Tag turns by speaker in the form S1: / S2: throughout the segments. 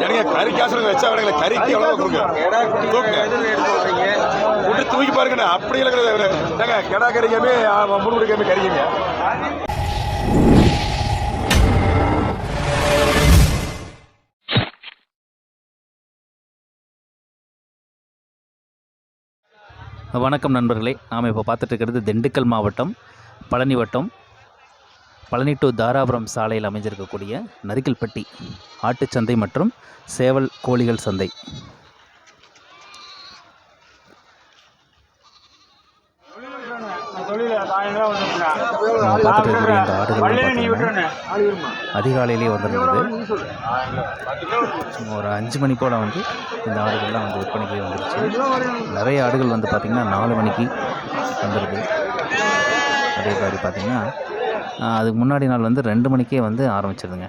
S1: எனக்கு கறி காசு வச்சா அவனுங்களை கறிக்கு எவ்வளோ கொடுங்க. விட்டு தூக்கி பாருங்கண்ணா அப்படி இல்லை ஏங்க கெடா கறிக்காமே முழுமுடி காமி கறிக்குங்க
S2: வணக்கம் நண்பர்களே. நாம் இப்போ பார்த்துட்டு இருக்கிறது திண்டுக்கல் மாவட்டம் பழனி வட்டம் பழனி டு தாராபுரம் சாலையில் அமைஞ்சிருக்கக்கூடிய நரிக்கல்பட்டி ஆட்டுச்சந்தை மற்றும் சேவல் கோழிகள் சந்தை. நாம் பார்த்துட்டு இந்த ஆடுகள் பார்த்தீங்கன்னா அதிகாலையிலேயே வந்திருந்தது. ஒரு அஞ்சு மணி போல் வந்து இந்த ஆடுகள்லாம் வந்து விற்பனைக்கு வந்துருச்சு. நிறைய ஆடுகள் வந்து பார்த்திங்கன்னா நாலு மணிக்கு வந்துடுது அதே மாதிரி பார்த்திங்கன்னா அதுக்கு முன்னாடி நாள் வந்து ரெண்டு மணிக்கே வந்து ஆரம்பிச்சிருதுங்க.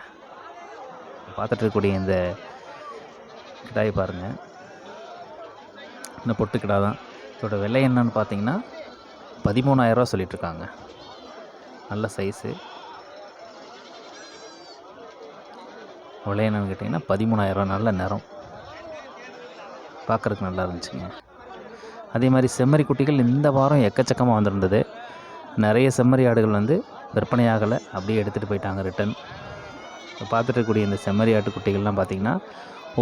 S2: பார்த்துட்டு இருக்கக்கூடிய இந்த கிடாய் பாருங்கள் இந்த பொட்டு கிடா தான். இதோட விலை என்னன்னு பார்த்தீங்கன்னா பதிமூணாயிரரூவா சொல்லிகிட்ருக்காங்க நல்ல சைஸு விலை என்னன்னு கேட்டிங்கன்னா பதிமூணாயிரரூவா நல்ல நிறம். பார்க்குறதுக்கு நல்லா இருந்துச்சுங்க. அதே மாதிரி செம்மறி குட்டிகள் இந்த வாரம் எக்கச்சக்கமாக வந்திருந்தது. நிறைய செம்மறி ஆடுகள் வந்து விற்பனையாகலை அப்படியே எடுத்துகிட்டு போயிட்டாங்க ரிட்டன் இப்போ பார்த்துட்டு இருக்கக்கூடிய இந்த செம்மறி ஆட்டு குட்டிகள்லாம் பார்த்திங்கன்னா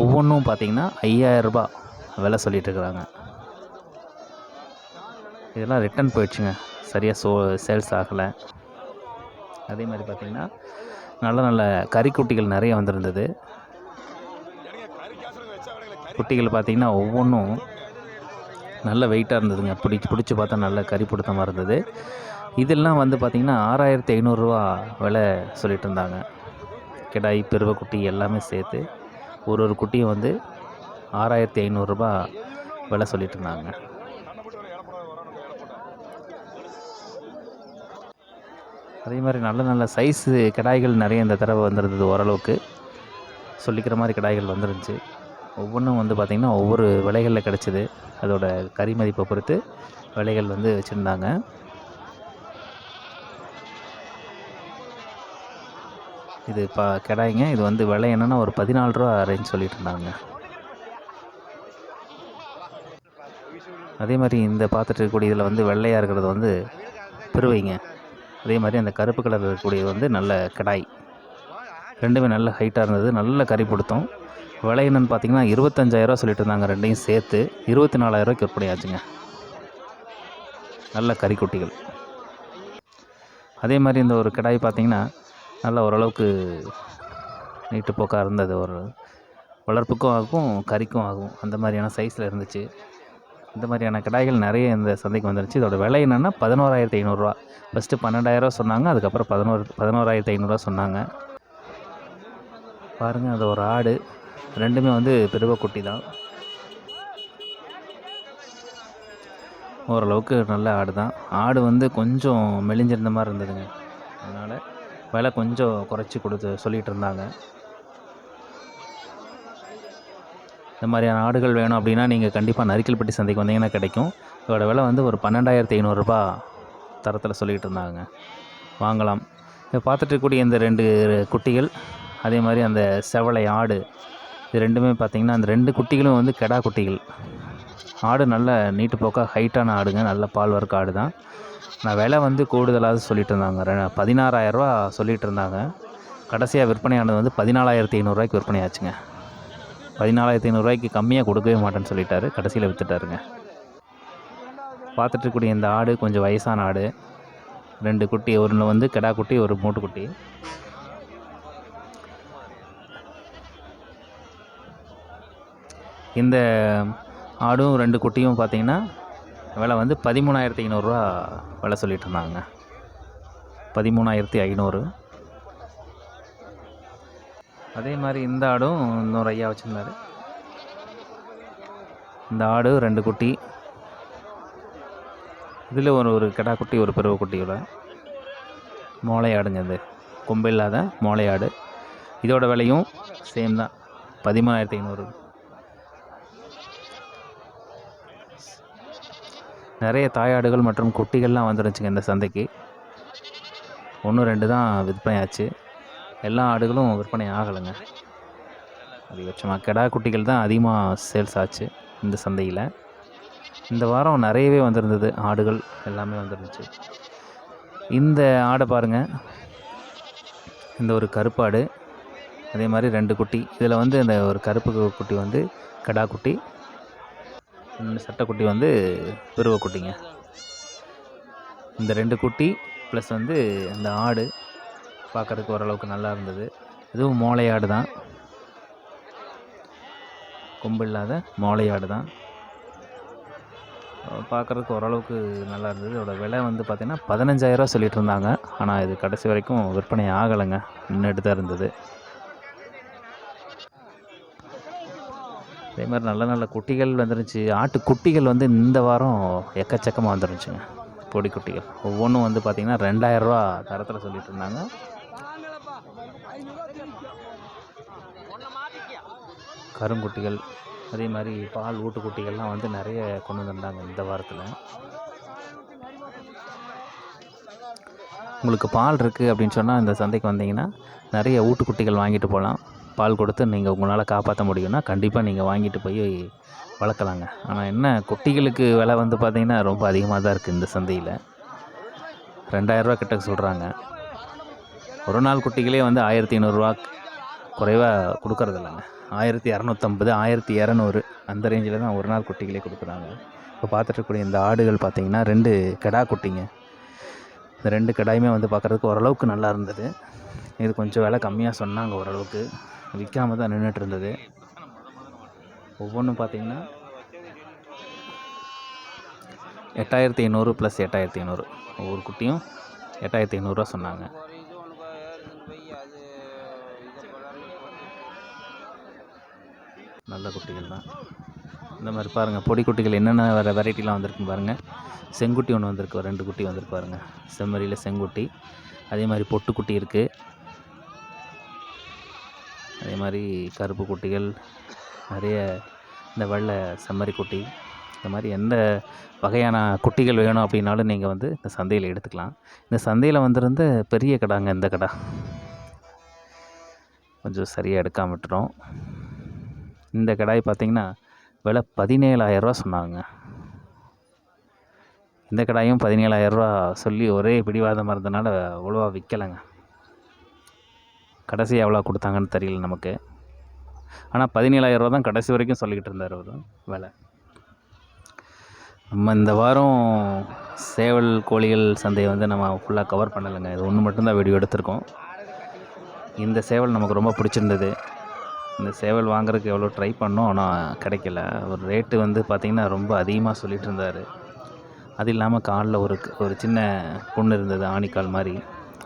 S2: ஒவ்வொன்றும் பார்த்திங்கன்னா ஐயாயிரரூபா விலை சொல்லிகிட்ருக்குறாங்க இருக்கிறாங்க இதெல்லாம் ரிட்டன் போயிடுச்சுங்க. சரியாக சோ சேல்ஸ் ஆகலை. அதே மாதிரி பார்த்திங்கன்னா நல்ல நல்ல கறிக்குட்டிகள் நிறைய வந்திருந்தது. குட்டிகள் பார்த்திங்கன்னா ஒவ்வொன்றும் நல்ல வெயிட்டாக இருந்ததுங்க. பிடிச்சி பிடிச்சி பார்த்தா நல்ல கறி பிடித்தமாக இருந்தது. இதெல்லாம் வந்து பார்த்திங்கன்னா ஆறாயிரத்தி ஐநூறுரூவா விலை சொல்லிட்டு இருந்தாங்க கிடாய் பெருவ குட்டி எல்லாமே சேர்த்து ஒரு ஒரு குட்டியும் வந்து ஆறாயிரத்தி ஐநூறுரூபா விலை சொல்லிட்டு இருந்தாங்க அதே மாதிரி நல்ல நல்ல சைஸு கிடாய்கள் நிறைய இந்த தடவை வந்துருந்தது ஓரளவுக்கு. சொல்லிக்கிற மாதிரி கிடாய்கள் வந்துருந்துச்சு. ஒவ்வொன்றும் வந்து பார்த்திங்கன்னா ஒவ்வொரு விலைகளில் கிடச்சிது. அதோட கறி மதிப்பை பொறுத்து விலைகள் வந்து வச்சுருந்தாங்க. இது இப்போ கிடாய்ங்க. இது வந்து விலை என்னென்னா ஒரு பதினாலு ரூபா ரேஞ்ச் சொல்லிட்டு இருந்தாங்க. அதே மாதிரி இந்த பார்த்துட்டு இருக்கக்கூடிய இதில் வந்து வெள்ளையாக இருக்கிறது வந்து பெருவைங்க. அதே மாதிரி அந்த கருப்பு கலர் இருக்கக்கூடியது வந்து நல்ல கிடாய். ரெண்டுமே நல்ல ஹைட்டாக இருந்தது. நல்ல கறி கொடுத்தோம் விலை என்னென்னு பார்த்தீங்கன்னா இருபத்தஞ்சாயிரரூவா சொல்லிட்டு இருந்தாங்க ரெண்டையும் சேர்த்து. இருபத்தி நாலாயிரரூவாய்க்கு விற்பனையாச்சுங்க நல்ல கறிக்குட்டிகள் அதே மாதிரி இந்த ஒரு கிடாய் பார்த்தீங்கன்னா நல்ல ஓரளவுக்கு நீட்டு போக்காக இருந்தது. ஒரு வளர்ப்புக்கும் ஆகும் கறிக்கும் ஆகும். அந்த மாதிரியான சைஸில் இருந்துச்சு. இந்த மாதிரியான கிடாய்கள் நிறைய இந்த சந்தைக்கு வந்துருச்சு. இதோட விலை என்னென்னா பதினோராயிரத்தி ஐநூறுரூவா ஃபஸ்ட்டு பன்னெண்டாயிரரூவா சொன்னாங்க அதுக்கப்புறம் பதினோரு பதினோராயிரத்தி ஐநூறுரூவா சொன்னாங்க. பாருங்கள் அது ஒரு ஆடு. ரெண்டுமே வந்து பெருவ குட்டி தான். ஓரளவுக்கு நல்ல ஆடு தான் ஆடு வந்து கொஞ்சம் மெலிஞ்சிருந்த மாதிரி இருந்ததுங்க. அதனால் விலை கொஞ்சம் குறைச்சி கொடுத்து சொல்லிகிட்டு இருந்தாங்க. இந்த மாதிரியான ஆடுகள் வேணும் அப்படின்னா நீங்கள் கண்டிப்பாக நரிக்கல்பட்டி சந்தைக்கு வந்தீங்கன்னா கிடைக்கும். இதோட விலை வந்து ஒரு பன்னெண்டாயிரத்தி ஐநூறுரூபா தரத்தில் சொல்லிகிட்டு இருந்தாங்க. வாங்கலாம். இதை பார்த்துட்டு இந்த ரெண்டு குட்டிகள் அதே மாதிரி அந்த செவலை ஆடு இது ரெண்டுமே பார்த்திங்கன்னா அந்த ரெண்டு குட்டிகளும் வந்து கெடா குட்டிகள். ஆடு நல்ல நீட்டு போக்காக ஹைட்டான ஆடுங்க. நல்ல பால் வர்க்க ஆடு தான் நான் விலை வந்து கூடுதலாக சொல்லிட்டு இருந்தாங்க ரெ- பதினாறாயிரரூவா சொல்லிகிட்டு இருந்தாங்க கடைசியாக விற்பனையானது வந்து பதினாலாயிரத்தி ஐநூறுரூவாய்க்கு விற்பனை ஆச்சுங்க பதினாலாயிரத்தி ஐநூறுரூவாய்க்கு கம்மியாக கொடுக்கவே மாட்டேன்னு சொல்லிட்டாரு. கடைசியில் விற்றுட்டாருங்க பார்த்துட்டு இருக்கக்கூடிய இந்த ஆடு கொஞ்சம் வயசான ஆடு. ரெண்டு குட்டி ஒன்று வந்து கெடா குட்டி ஒரு மூட்டு குட்டி. இந்த ஆடும் ரெண்டு குட்டியும் பார்த்தீங்கன்னா விலை வந்து பதிமூணாயிரத்தி ஐநூறுரூவா விலை சொல்லிட்டு இருந்தாங்க. பதிமூணாயிரத்தி ஐநூறு. அதே மாதிரி இந்த ஆடும் இன்னொரு ஐயா வச்சுருந்தாரு. இந்த ஆடு ரெண்டு குட்டி. இதில் ஒரு ஒரு கிடா குட்டி ஒரு பெருவ குட்டியோட மோளையாடுங்க இது. கொம்பு இல்லாத ஆடு. இதோட விலையும் சேம் தான். பதிமூணாயிரத்தி ஐநூறு. நிறைய தாயாடுகள் மற்றும் குட்டிகள்லாம் வந்துருந்துச்சுங்க இந்த சந்தைக்கு. ஒன்று ரெண்டு தான் விற்பனை ஆச்சு எல்லா ஆடுகளும் விற்பனை ஆகலைங்க. அதிகபட்சமாக கெடா குட்டிகள் தான் அதிகமாக சேல்ஸ் ஆச்சு இந்த சந்தையில். இந்த வாரம் நிறையவே வந்திருந்தது ஆடுகள் எல்லாமே வந்துருந்துச்சு. இந்த ஆடை பாருங்கள் இந்த ஒரு கருப்பாடு அதே மாதிரி ரெண்டு குட்டி. இதில் வந்து இந்த ஒரு கருப்பு குட்டி வந்து கடா குட்டி சட்டைக்குட்டி வந்து பிருவ குட்டிங்க. இந்த ரெண்டு குட்டி ப்ளஸ் வந்து இந்த ஆடு பார்க்குறதுக்கு ஓரளவுக்கு நல்லா இருந்தது. இதுவும் மோளையாடு தான். கொம்பு இல்லாத மோளையாடு தான். பார்க்குறதுக்கு ஓரளவுக்கு நல்லா இருந்தது. இதோட விலை வந்து பார்த்திங்கன்னா பதினஞ்சாயிரரூவா சொல்லிட்டு இருந்தாங்க. ஆனால் இது கடைசி வரைக்கும் விற்பனை ஆகலைங்க. நின்றுட்டு தான் இருந்தது. அதே மாதிரி நல்ல நல்ல குட்டிகள் வந்துருந்துச்சு. ஆட்டு குட்டிகள் வந்து இந்த வாரம் எக்கச்சக்கமாக வந்துருந்துச்சுங்க. பொடி குட்டிகள். ஒவ்வொன்றும் வந்து பார்த்திங்கன்னா ரெண்டாயிரரூவா தரத்தில் சொல்லிட்டு இருந்தாங்க. கருங்குட்டிகள் அதே மாதிரி பால் ஊட்டுக்குட்டிகள்லாம் வந்து நிறைய கொண்டு வந்திருந்தாங்க இந்த வாரத்தில். உங்களுக்கு பால் இருக்குது அப்படின்னு சொன்னால் இந்த சந்தைக்கு வந்தீங்கன்னா நிறைய ஊட்டுக்குட்டிகள் வாங்கிட்டு போகலாம். பால் கொடுத்து நீங்கள் உங்களால் காப்பாற்ற முடியும்னா கண்டிப்பாக நீங்கள் வாங்கிட்டு போய் வளர்க்கலாங்க. ஆனால் என்ன குட்டிகளுக்கு விலை வந்து பார்த்திங்கன்னா ரொம்ப அதிகமாக தான் இருக்குது இந்த சந்தையில். ரெண்டாயிரரூவா கிட்ட சொல்கிறாங்க ஒரு நாள் குட்டிகளே வந்து ஆயிரத்தி ஐநூறுரூவா குறைவாக கொடுக்குறதில்லங்க. ஆயிரத்தி இரநூத்தம்பது ஆயிரத்தி இரநூறு அந்த ரேஞ்சில் தான் ஒரு நாள் குட்டிகளே கொடுக்குறாங்க. இப்போ பார்த்துட்ருக்கக்கூடிய இந்த ஆடுகள் பார்த்திங்கன்னா ரெண்டு கெடா குட்டிங்க. இந்த ரெண்டு கெடாயுமே வந்து பார்க்குறதுக்கு ஓரளவுக்கு நல்லா இருந்தது. இது கொஞ்சம் விலை கம்மியாக சொன்னாங்க ஓரளவுக்கு. விற்காம தான் நின்றுட்டு இருந்தது ஒவ்வொன்றும் பார்த்தீங்கன்னா எட்டாயிரத்தி ஐநூறு ப்ளஸ் எட்டாயிரத்தி ஐநூறு. ஒவ்வொரு குட்டியும் எட்டாயிரத்தி ஐநூறுரூவா சொன்னாங்க. நல்ல குட்டிகள் தான். இந்த மாதிரி பாருங்கள் பொடி குட்டிகள் என்னென்ன வேறு வெரைட்டிலாம் வந்திருக்குன்னு பாருங்கள் செங்குட்டி ஒன்று வந்திருக்கு ரெண்டு குட்டி வந்திருக்கு பாருங்கள் செம்மறியில் செங்குட்டி. அதே மாதிரி பொட்டுக்குட்டி இருக்குது மாதிரி கருப்பு குட்டிகள் நிறைய இந்த வெள்ளை செம்மறி குட்டி இந்த மாதிரி எந்த வகையான குட்டிகள் வேணும் அப்படின்னாலும் நீங்கள் வந்து இந்த சந்தையில் எடுத்துக்கலாம். இந்த சந்தையில் வந்திருந்த பெரிய கடாங்க இந்த கடா? கொஞ்சம் சரியாக எடுக்காம விட்டுரும் இந்த கடாய் பார்த்தீங்கன்னா விலை பதினேழாயிரரூவா சொன்னாங்க. இந்த கடாயும் பதினேழாயிரரூவா சொல்லி ஒரே பிடிவாதமாக இருந்தனால அவ்வளோவா விற்கலைங்க கடைசி எவ்வளோ கொடுத்தாங்கன்னு தெரியல நமக்கு. ஆனால் பதினேழாயிரரூவா தான் கடைசி வரைக்கும் சொல்லிக்கிட்டு இருந்தார் அவர். விலை. நம்ம இந்த வாரம் சேவல் கோழிகள் சந்தையை வந்து நம்ம ஃபுல்லாக கவர் பண்ணலைங்க. இது ஒன்று மட்டும்தான் வீடியோ எடுத்திருக்கோம். இந்த சேவல் நமக்கு ரொம்ப பிடிச்சிருந்தது. இந்த சேவல் வாங்குறதுக்கு எவ்வளோ ட்ரை பண்ணோம் ஆனால் கிடைக்கல. ஒரு ரேட்டு வந்து பார்த்திங்கன்னா ரொம்ப அதிகமாக சொல்லிகிட்டு இருந்தார். அது இல்லாமல் காலில் ஒரு ஒரு சின்ன புண்ணு இருந்தது ஆணிக்கால் மாதிரி.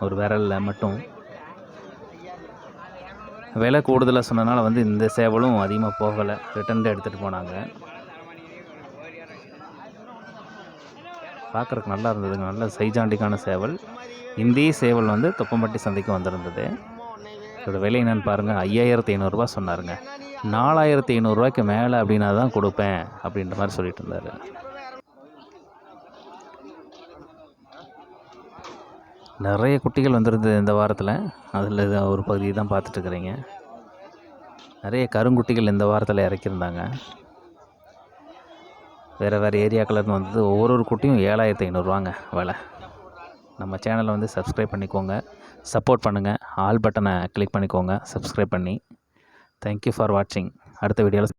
S2: ஒரு விரலில் மட்டும். விலை கூடுதலாக சொன்னனால வந்து இந்த சேவலும் அதிகமாக போகலை. ரிட்டன் எடுத்துகிட்டு போனாங்க. பார்க்குறக்கு நல்லா இருந்ததுங்க. நல்ல சைஜாண்டிக்கான சேவல். இந்திய சேவல் வந்து தொப்பம்பட்டி சந்தைக்கு வந்திருந்தது. இதோட விலை என்னன்னு பாருங்கள் ஐயாயிரத்தி ஐநூறுரூவா சொன்னாருங்க. நாலாயிரத்தி ஐநூறுரூவாய்க்கு மேலே அப்படின்னா தான் கொடுப்பேன் அப்படின்ற மாதிரி சொல்லிட்டு இருந்தார். நிறைய குட்டிகள் வந்திருந்தது இந்த வாரத்தில். அதில் ஒரு பகுதி தான் பார்த்துட்ருக்குறீங்க நிறைய கருங்குட்டிகள் இந்த வாரத்தில் இறக்கியிருந்தாங்க. வேறு வேறு ஏரியாக்கள்லேருந்து வந்தது. ஒவ்வொரு ஒரு குட்டியும் ஏழாயிரத்தி ஐநூறுரூவாங்க விலை. நம்ம சேனலை வந்து சப்ஸ்கிரைப் பண்ணிக்கோங்க. சப்போர்ட் பண்ணுங்கள் ஆல் பட்டனை கிளிக் பண்ணிக்கோங்க. சப்ஸ்கிரைப் பண்ணி. தேங்க்யூ ஃபார் வாட்சிங் அடுத்த வீடியோவில்